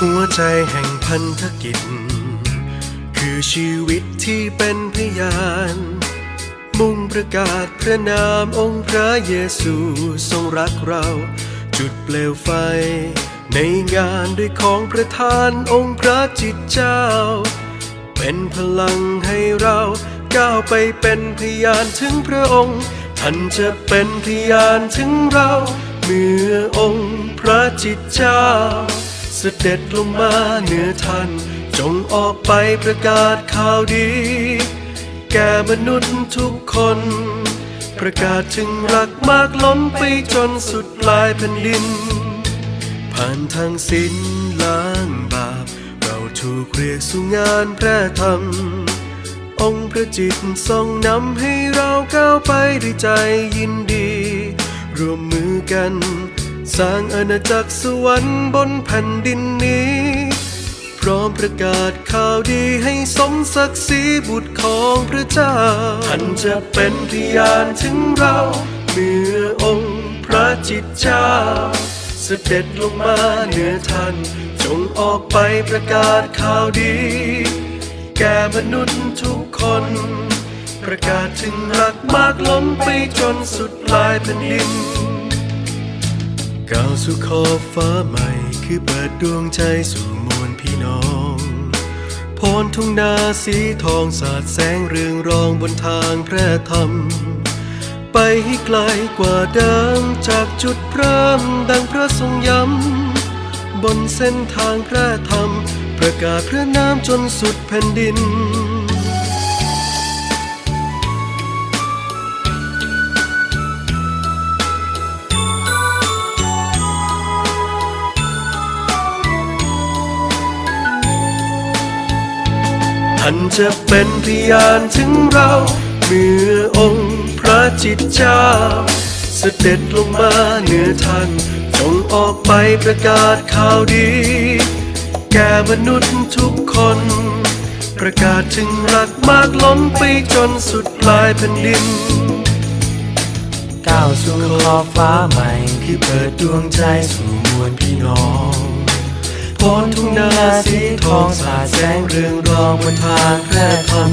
หัวใจแห่งพันธกิจ คือชีวิตที่เป็นพยาน มุ่งประกาศพระนามองค์พระเยซูทรงรักเรา จุดเปลวไฟ ในงานด้วยของประทานองค์พระจิตเจ้า เป็นพลังให้เราก้าวไปเป็นพยานถึงพระองค์ท่านจะเป็นพยานถึงเรา เมื่อองค์พระจิตเจ้า เสด็จลงมาเหนือท่าน จงออกไปประกาศข่าวดี แก่มนุษย์ทุกคน ประกาศถึงรักมากล้นไปจนสุดปลายแผ่นดิน ผ่านทางสิ้นล้างบาป เราถูกเรียกสู่งานพระธรรม องค์พระจิตทรงนำให้เราก้าวไปด้วยใจยินดีร่วมมือกัน สร้างอาณาจักรสวรรค์บนแผ่นดินนี้ พร้อมประกาศข่าวดีให้สมศักดิ์ศรีบุตรของพระเจ้า ท่านจะเป็นพยานถึงเราเมื่อองค์พระจิตเจ้า เสด็จลงมาเหนือท่าน จงออกไปประกาศข่าวดี แก่มนุษย์ทุกคน ประกาศถึงรักมากล้นไปจนสุดปลายแผ่นดิน ก้าวสู่ขอบฟ้าใหม่ คือเปิดดวงใจสู่มวลพี่น้องพรทุ่งนาสีทองสาดแสงเรืองรองบนทางพระธรรม ไปให้ไกลกว่าเดิมจากจุดเริ่มดังพระทรงย้ำ บนเส้นทางพระธรรม ประกาศพระนามจนสุดแผ่นดิน ท่านจะเป็นพยานถึงเรา เมื่อองค์พระจิตเจ้า เสด็จลงมาเหนือท่านจงออกไปประกาศข่าวดี แก่มนุษย์ทุกคน ประกาศถึงรักมากล้นไปจนสุดปลายแผ่นดิน ก้าวสู่ขอบฟ้าใหม่คือเปิดดวงใจสู่มวลพี่น้อง พรทุ่งนาสีทองสาดแสงเรืองรองบนทางพระธรรม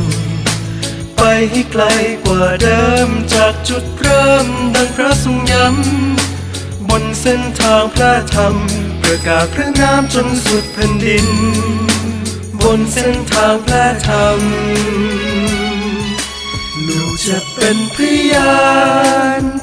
ไปให้ไกลกว่าเดิมจากจุดเริ่มดังพระทรงย้ำบนเส้นทางพระธรรม ประกาศพระนามจนสุดแผ่นดิน บนเส้นทางพระธรรมลูกจะเป็นพยานถึงเรา